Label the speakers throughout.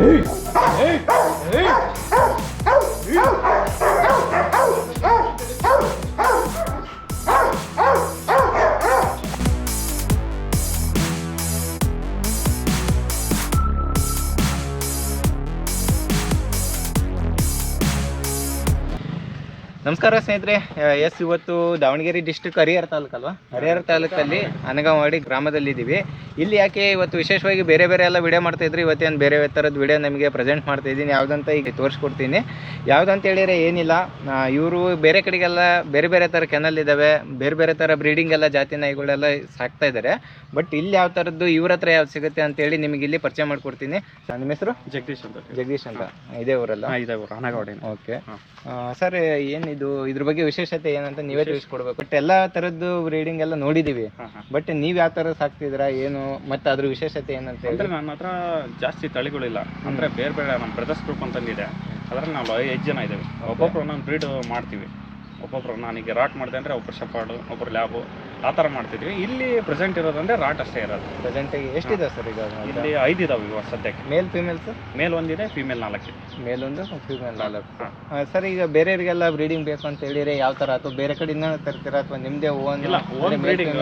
Speaker 1: ei, ei. Ei! ನಮಸ್ಕಾರ ಸ್ನೇಹಿತರೆ. Yes ಇವತ್ತು ದಾವಣಗೆರೆ ಡಿಸ್ಟ್ರಿಕ್ಟ್ ಹರಿಹರ ತಾಲೂಕಲ್ವಾ? ಹರಿಹರ ತಾಲೂಕಲ್ಲಿ ಅನಗವಾಡಿ ಗ್ರಾಮದಲ್ಲಿ ಇದ್ದೀವಿ ಇಲ್ಲಿ ಯಾಕೆ ಇವತ್ತು ವಿಶೇಷವಾಗಿ ಬೇರೆ ಬೇರೆ ಎಲ್ಲ ವಿಡಿಯೋ ಮಾಡ್ತಾ ಇದ್ರಿ? ಇವತ್ತೇನು ಬೇರೆ ಥರದ ವಿಡಿಯೋ ನಿಮಗೆ ಪ್ರೆಸೆಂಟ್ ಮಾಡ್ತಾ ಇದ್ದೀನಿ. ಯಾವುದಂತ ಈಗ ತೋರಿಸ್ಕೊಡ್ತೀನಿ. ಯಾವುದಂತ ಹೇಳಿದ್ರೆ ಏನಿಲ್ಲ. ಇವರು ಬೇರೆ ಕಡೆಗೆಲ್ಲ ಬೇರೆ ಬೇರೆ ಥರ ಕೆನಲ್ ಇದ್ದಾವೆ ಬೇರೆ ಬೇರೆ ಥರ ಬ್ರೀಡಿಂಗ್ ಎಲ್ಲ ಜಾತಿ ನಾಯಿಗಳೆಲ್ಲ ಸಾಕ್ತಾ ಇದ್ದಾರೆ ಬಟ್ ಇಲ್ಲಿ ಯಾವ ಥರದ್ದು ಇವ್ರ ಹತ್ರ ಯಾವ್ದು ಸಿಗುತ್ತೆ ಅಂತೇಳಿ ನಿಮಗೆ ಇಲ್ಲಿ ಪರಿಚಯ ಮಾಡ್ಕೊಡ್ತೀನಿ. ನಿಮ್ಮ ಹೆಸರು?
Speaker 2: ಜಗದೀಶ್ ಅಂತ.
Speaker 1: ಜಗದೀಶ್ ಅಂತ. ಇದೇ ಊರಲ್ಲ?
Speaker 2: ಇದೇ ಊರು. ಅನಗವಾಡಿ
Speaker 1: ಓಕೆ
Speaker 2: ಸರ್
Speaker 1: ಸರ್ ಏನಿದು ಇದ್ರ ಬಗ್ಗೆ ವಿಶೇಷತೆ ಏನಂತ ನೀವೇ ತಿಳಿಸ್ಕೊಡ್ಬೇಕು. ಬಟ್ ಎಲ್ಲಾ ತರದ್ದು ಬ್ರೀಡಿಂಗ್ ಎಲ್ಲ ನೋಡಿದೀವಿ. ಬಟ್ ನೀವ್ ಯಾವ ತರ ಸಾಕ್ತಿದ್ದೀರಾ ಏನು ಮತ್ತೆ ಅದ್ರ ವಿಶೇಷತೆ ಏನಂತ
Speaker 2: ಅಂದ್ರೆ
Speaker 1: ಹೇಳಿ
Speaker 2: ನನ್ನ ಹತ್ರ ಜಾಸ್ತಿ ತಳಿಗಳಿಲ್ಲ. ಅಂದ್ರೆ ಬೇರೆ ಬೇರೆ ನಮ್ಮ ಬ್ರದರ್ಸ್ ಗ್ರೂಪ್ ಅಂತಂದಿದೆ ಅದ್ರಲ್ಲಿ ನಾವು ಐದು ಜನ ಇದ್ದೇವೆ. ಒಬ್ಬೊಬ್ರು ಒಂದೊಂದು ಬ್ರೀಡ್ ಮಾಡ್ತೀವಿ. ಒಬ್ಬೊಬ್ರು ನಾನೀಗ ರಾಟ್ ಮಾಡಿದೆ ಅಂದ್ರೆ ಒಬ್ರು ಶಪಾಡು ಒಬ್ರು ಲ್ಯಾಬು ಆ ಥರ ಮಾಡ್ತಿದ್ವಿ. ಇಲ್ಲಿ ಪ್ರೆಸೆಂಟ್ ಇರೋದಂದ್ರೆ ರಾಟ್ ಅಷ್ಟೇ ಇರೋದು.
Speaker 1: ಪ್ರೆಸೆಂಟ್ ಎಷ್ಟಿದೆ ಸರ್ ಈಗ
Speaker 2: ಇಲ್ಲಿ ಐದು ಇದಾವೆ ಇವಾಗ ಸದ್ಯಕ್ಕೆ.
Speaker 1: ಮೇಲ್ ಫಿಮೇಲ್ಸ್
Speaker 2: ಮೇಲ್ ಒಂದಿದೆ ಫಿಮೇಲ್ ನಾಲ್ಕು.
Speaker 1: ಮೇಲ್ ಒಂದು ಫಿಮೇಲ್ ನಾಲ್ಕು. ಸರ್ ಈಗ ಬೇರೆಯವರಿಗೆಲ್ಲ ಬ್ರೀಡಿಂಗ್ ಬೇಕು ಅಂತ ಹೇಳಿದ್ರೆ ಯಾವ ತರ? ಅಥವಾ ಬೇರೆ ಕಡೆಯಿಂದ ತರ್ತೀರಾ ಅಥವಾ ನಿಮ್ಮದೇ ಓನ್
Speaker 2: ಇಲ್ಲ ಓನ್ ಬ್ರೀಡಿಂಗ್